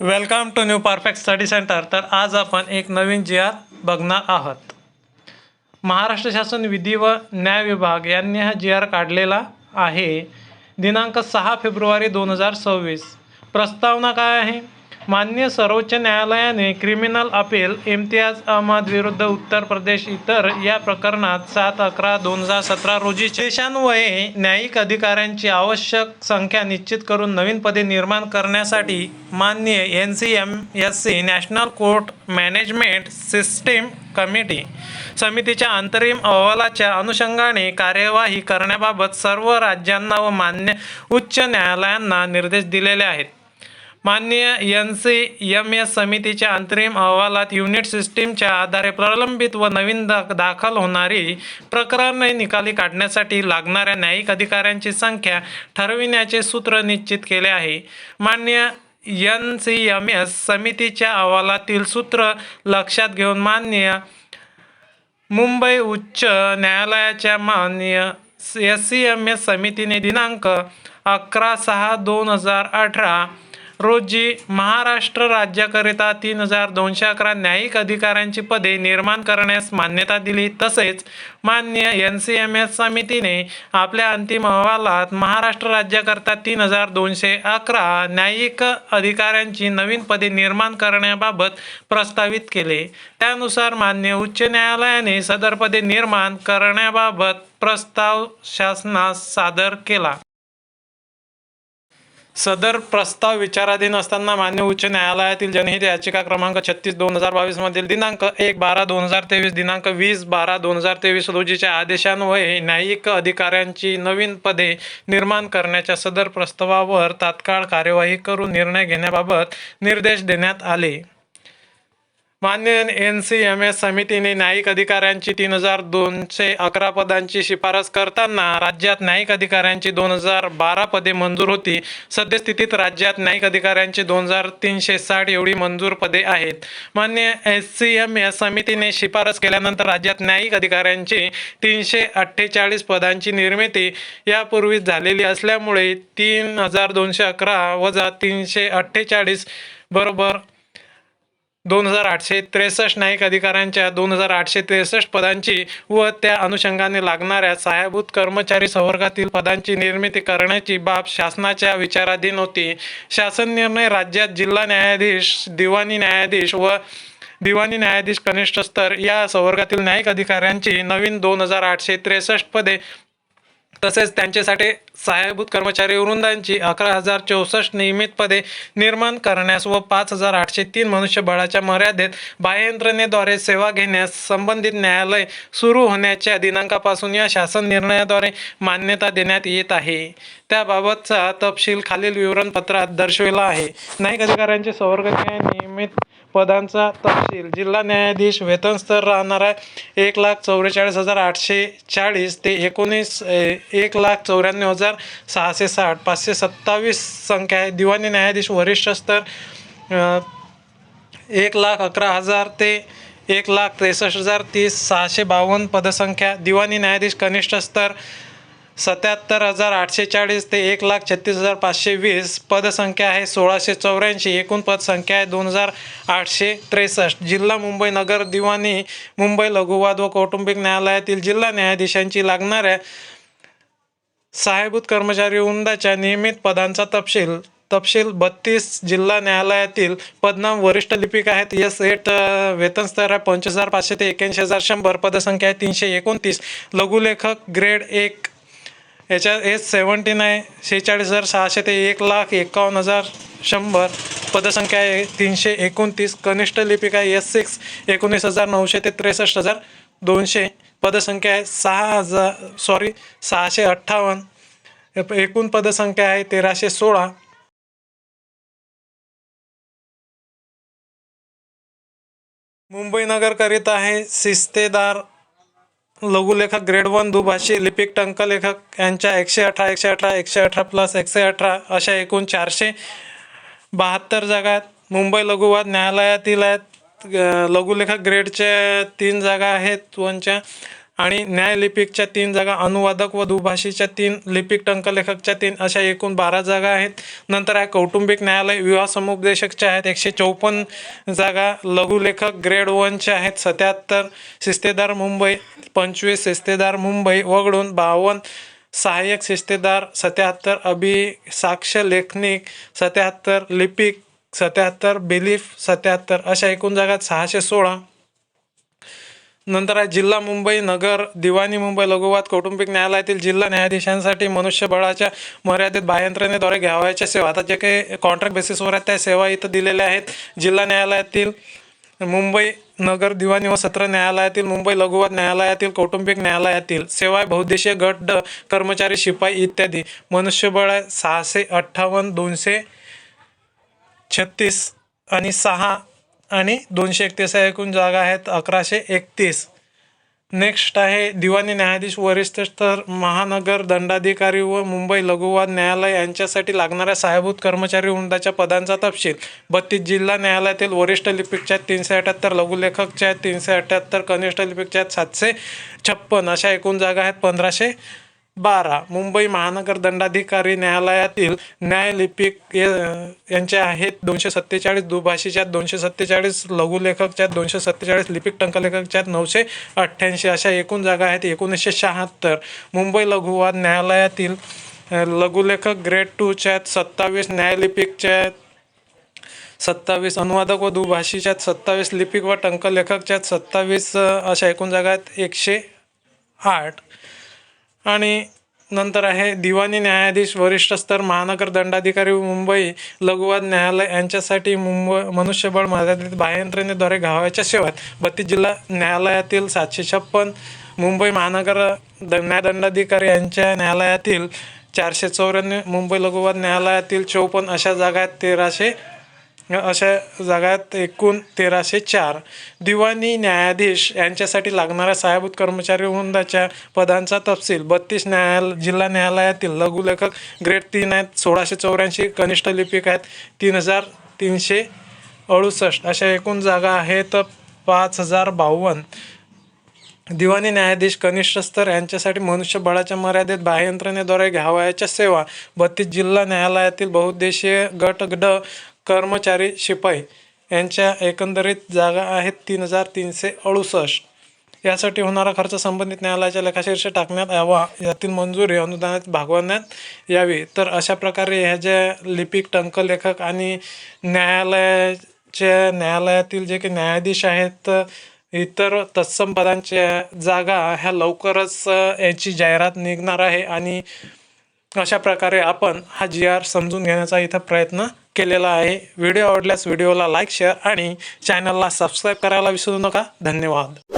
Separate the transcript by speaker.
Speaker 1: Welcome to new perfect study centre तर आज आपण एक नवीन जी आर बघणार आहोत. महाराष्ट्र शासन विधी व न्याय विभाग यांनी हा जी आर काढलेला आहे. दिनांक सहा फेब्रुवारी दोन हजार सव्वीस. प्रस्तावना काय आहे? मान्य सर्वोच्च न्यायालयाने क्रिमिनल अपील इम्तियाज अहमद विरुद्ध उत्तर प्रदेश इतर या प्रकरणात सात अकरा दोन हजार सतरा रोजी देशान्वये न्यायिक अधिकाऱ्यांची आवश्यक संख्या निश्चित करून नवीन पदे निर्माण करण्यासाठी मान्य N C M S C national court management system committee समितीच्या अंतरिम अहवालाच्या अनुषंगाने कार्यवाही करण्याबाबत सर्व राज्यांना व मान्य उच्च न्यायालयांना निर्देश दिलेले आहेत. मान्य एन सी एम एस समितीच्या अंतरिम अहवालात युनिट सिस्टीमच्या आधारे प्रलंबित व नवीन दा दाखल होणारी प्रकरणे निकाली काढण्यासाठी लागणाऱ्या न्यायिक अधिकाऱ्यांची संख्या ठरविण्याचे सूत्र निश्चित केले आहे. मान्य एन सी एम एस समितीच्या अहवालातील सूत्र लक्षात घेऊन मान्य मुंबई उच्च न्यायालयाच्या मान्य एस सी एम एस समितीने दिनांक अकरा सहा दोन हजार अठरा रोजी महाराष्ट्र राज्याकरिता तीन हजार दोनशे अकरा न्यायिक अधिकाऱ्यांची पदे निर्माण करण्यास मान्यता दिली. तसेच मान्य एन सी एम एस समितीने आपल्या अंतिम अहवालात महाराष्ट्र राज्याकरता तीन हजार दोनशे अकरा न्यायिक अधिकाऱ्यांची नवीन पदे निर्माण करण्याबाबत प्रस्तावित केले. त्यानुसार मान्य उच्च न्यायालयाने सदर पदे निर्माण करण्याबाबत प्रस्ताव शासनास सादर केला. सदर प्रस्ताव विचाराधीन असताना मान्य उच्च न्यायालयातील जनहित याचिका क्रमांक छत्तीस दोन हजार बावीस मधील दिनांक एक बारा दोन हजार तेवीस दिनांक वीस बारा दोन हजार तेवीस रोजीच्या आदेशान्वये न्यायिक अधिकाऱ्यांची नवीन पदे निर्माण करण्याच्या सदर प्रस्तावावर तात्काळ कार्यवाही करून निर्णय घेण्याबाबत निर्देश देण्यात आले. मान्य एन सी एम एस समितीने न्यायिक अधिकाऱ्यांची तीन हजार दोनशे अकरा पदांची शिफारस करताना राज्यात न्यायिक अधिकाऱ्यांची दोन हजार बारा पदे मंजूर होती. सद्यस्थितीत राज्यात न्यायिक अधिकाऱ्यांची दोन हजार तीनशे साठ एवढी मंजूर पदे आहेत. मान्य एस सी एम एस समितीने शिफारस केल्यानंतर राज्यात न्यायिक अधिकाऱ्यांची तीनशे अठ्ठेचाळीस पदांची निर्मिती यापूर्वीच झालेली असल्यामुळे तीन हजार दोनशे अकरा वजा तीनशे अठ्ठेचाळीस बरोबर दोन हजार आठशे त्रेसष्ट न्यायिक अधिकाऱ्यांच्या दोन हजार आठशे त्रेसष्ट पदांची व त्या अनुषंगाने लागणाऱ्या सहाय्यभूत कर्मचारी संवर्गातील पदांची निर्मिती करण्याची बाब शासनाच्या विचाराधीन होती. शासन निर्णय राज्यात जिल्हा न्यायाधीश दिवाणी न्यायाधीश व दिवाणी न्यायाधीश कनिष्ठ स्तर या संवर्गातील न्यायिक अधिकाऱ्यांची नवीन दोन हजार आठशे त्रेसष्ट पदे तसेच त्यांच्यासाठी सहाय्यभूत कर्मचारी वृंदांची अकरा हजार चौसष्ट नियमित पदे निर्माण करण्यास व पाच हजार आठशे तीन मनुष्यबळाच्या मर्यादेत बाह्ययंत्रणेद्वारे सेवा घेण्यास संबंधित न्यायालय सुरू होण्याच्या दिनांकापासून या शासन निर्णयाद्वारे मान्यता देण्यात येत आहे. त्याबाबतचा तपशील खालील विवरणपत्रात दर्शविला आहे. न्यायिक अधिकाऱ्यांचे संवर्गीय नियमित पदांचा तपशील. जिल्हा न्यायाधीश वेतन स्तर राहणारा एक लाख चौवेचाळीस हजार आठशे चाळीस ते एकोणीस एक लाख चौऱ्याण्णव हजार सहाशे साठ पाचशे सत्तावीस संख्या आहे. दिवाणी न्यायाधीश वरिष्ठ स्तर एक लाख अकरा हजार ते एक लाख त्रेसष्ट हजार तीस सहाशे बावन्न पदसंख्या. दिवाणी न्यायाधीश कनिष्ठ स्तर सत्याहत्तर हजार आठशे चाळीस ते एक लाख छत्तीस हजार पाचशे वीस पदसंख्या आहे. सोळाशे चौऱ्याऐंशी एकूण पदसंख्या आहे. दोन हजार आठशे त्रेसष्ट. जिल्हा मुंबई नगर दिवाणी मुंबई लघुवाद व कौटुंबिक न्यायालयातील जिल्हा न्यायाधीशांची लागणाऱ्या सहाय्यभूत कर्मचारी उंदाच्या नियमित पदांचा तपशील. तपशील बत्तीस जिल्हा न्यायालयातील पदनाम वरिष्ठ लिपिक आहेत. एस एट वेतन स्तर आहे पंचवीस हजार पाचशे ते एक्याऐंशी हजार शंभर. पदसंख्या आहे तीनशे एकोणतीस. लघुलेखक ग्रेड एक याच्या एस सेवन्टीन आहे. शेहेचाळीस हजार सहाशे ते एक लाख एकावन्न हजार शंभर. पदसंख्या आहे तीनशे एकोणतीस. कनिष्ठ लिपिका एस सिक्स एकोणीस हजार नऊशे ते त्रेसष्ट हजार दोनशे पदसंख्या आहे. सहा हजार सॉरी सहाशे अठ्ठावन्न. एकूण पदसंख्या आहे तेराशे सोळा. मुंबई नगरकरिता आहे शिस्तेदार लघुलेखक ग्रेड वन दुभाषी लिपिक टंकलेखक यांच्या एकशे अठरा एकशे अठरा एकशे अठरा प्लस एकशे अठरा अशा एकूण चारशे बहात्तर जागा आहेत. मुंबई लघुवाद न्यायालयातील आहेत. अ, लघुलेखक ग्रेडच्या तीन जागा आहेत वनच्या आणि न्यायलिपिकच्या तीन जागा अनुवादक व दुभाषीच्या तीन लिपिक टंकलेखकच्या तीन अशा एकूण बारा जागा आहेत. नंतर आहे कौटुंबिक न्यायालय विवाह समुपदेशकच्या आहेत. एकशे चौपन्न जागा लघुलेखक ग्रेड वनच्या आहेत. सत्याहत्तर शिस्तेदार मुंबई पंचवीस शिस्तेदार मुंबई वगळून बावन्न सहाय्यक शिस्तेदार सत्याहत्तर अभि साक्ष लेखनिक सत्याहत्तर लिपिक सत्याहत्तर बिलीफ सत्याहत्तर अशा एकूण जागा सहाशे सोळा. नंतर आहे जिल्हा मुंबई नगर दिवाणी मुंबई लघुवाद कौटुंबिक न्यायालयातील जिल्हा न्यायाधीशांसाठी मनुष्यबळाच्या मर्यादित बाह्यंत्रणेद्वारे घ्यावयाच्या सेवा. आता जे काही कॉन्ट्रॅक्ट बेसिसवर आहेत त्या सेवा इथं दिलेल्या आहेत. जिल्हा न्यायालयातील मुंबई नगर दिवाणी व सत्र न्यायालयातील मुंबई लघुवाद न्यायालयातील कौटुंबिक न्यायालयातील सेवा बहुद्देशीय गट कर्मचारी शिपाई इत्यादी. मनुष्यबळ आहे सहाशे अठ्ठावन्न दोनशे छत्तीस आणि सहा आणि दोनशे एकतीस या एकूण जागा आहेत अकराशे एकतीस. नेक्स्ट आहे दिवाणी न्यायाधीश वरिष्ठ स्तर महानगर दंडाधिकारी व मुंबई लघुवाद न्यायालय यांच्यासाठी लागणाऱ्या सहाय्यभूत कर्मचारी वृंदाच्या पदांचा तपशील. बत्तीस जिल्हा न्यायालयातील वरिष्ठ लिपिकच्या आहेत तीनशे अठ्याहत्तर लघुलेखकच्या आहेत तीनशे अठ्याहत्तर कनिष्ठ लिपिकच्या आहेत सातशे छप्पन अशा एकूण जागा आहेत पंधराशे बारा. मुंबई महानगर दंडाधिकारी न्यायालयातील न्यायलिपिक या- यांचे आहेत दोनशे सत्तेचाळीस दुभाषीच्या दोनशे सत्तेचाळीस लघुलेखकच्या दोनशे सत्तेचाळीस लिपिक टंकलेखकच्या नऊशे अठ्ठ्याऐंशी अशा एकूण जागा आहेत एकोणीसशे शहात्तर. मुंबई लघुवाद न्यायालयातील लघुलेखक ग्रेड टूच्या सत्तावीस न्यायलिपिकच्या सत्तावीस अनुवादक व दुभाषीच्या सत्तावीस लिपिक व टंकलेखकच्या सत्तावीस अशा एकूण जागा आहेत एकशे आठ. आणि नंतर आहे दिवाणी न्यायाधीश वरिष्ठ स्तर महानगर दंडाधिकारी मुंबई लघुवाद न्यायालय यांच्यासाठी मुंबई मनुष्यबळ मर्यादित बाह्यंत्रणेद्वारे घावायच्या सेवा बत्तीस जिल्हा न्यायालयातील सातशे छप्पन मुंबई महानगर न्यायदंडाधिकारी यांच्या न्यायालयातील चारशे चौऱ्याण्णव मुंबई लघुवाद न्यायालयातील चौपन्न अशा जागा आहेत तेराशे अशा जागात एकूण तेराशे चार दिवाणी न्यायाधीश यांच्यासाठी लागणाऱ्या सहाय्यभूत कर्मचारी वृंदाच्या पदांचा तपशील बत्तीस न्यायाल जिल्हा न्यायालयातील लघुलेखक ग्रेड तीन आहेत सोळाशे चौऱ्याऐंशी कनिष्ठ लिपिक आहेत तीन हजार तीनशे अडुसष्ट अशा एकूण जागा आहेत पाच हजार बावन्न. दिवाणी न्यायाधीश कनिष्ठ स्तर यांच्यासाठी मनुष्यबळाच्या मर्यादित बाह्यंत्रणेद्वारे घ्यावयाच्या सेवा बत्तीस जिल्हा न्यायालयातील बहुद्देशीय गट ड कर्मचारी शिपाई यांच्या एकंदरीत जागा आहेत तीन हजार तीनशे अडुसष्ट. यासाठी होणारा खर्च संबंधित न्यायालयाच्या लेखाशीर्ष टाकण्यात यावा. यातील मंजुरी अनुदानात भागवण्यात यावी. तर अशा प्रकारे ह्या ज्या लिपिक टंकलेखक आणि न्यायालयाच्या न्यायालयातील जे काही न्यायाधीश आहेत इतर तत्सम पदांच्या जागा ह्या लवकरच याची जाहिरात निघणार आहे आणि अशा प्रकारे आपण हा जी आर समजून घेण्याचा इथं प्रयत्न केलेला आहे. व्हिडिओ आवडल्यास व्हिडिओला लाईक शेअर आणि चॅनलला सबस्क्राईब करायला विसरू नका. धन्यवाद.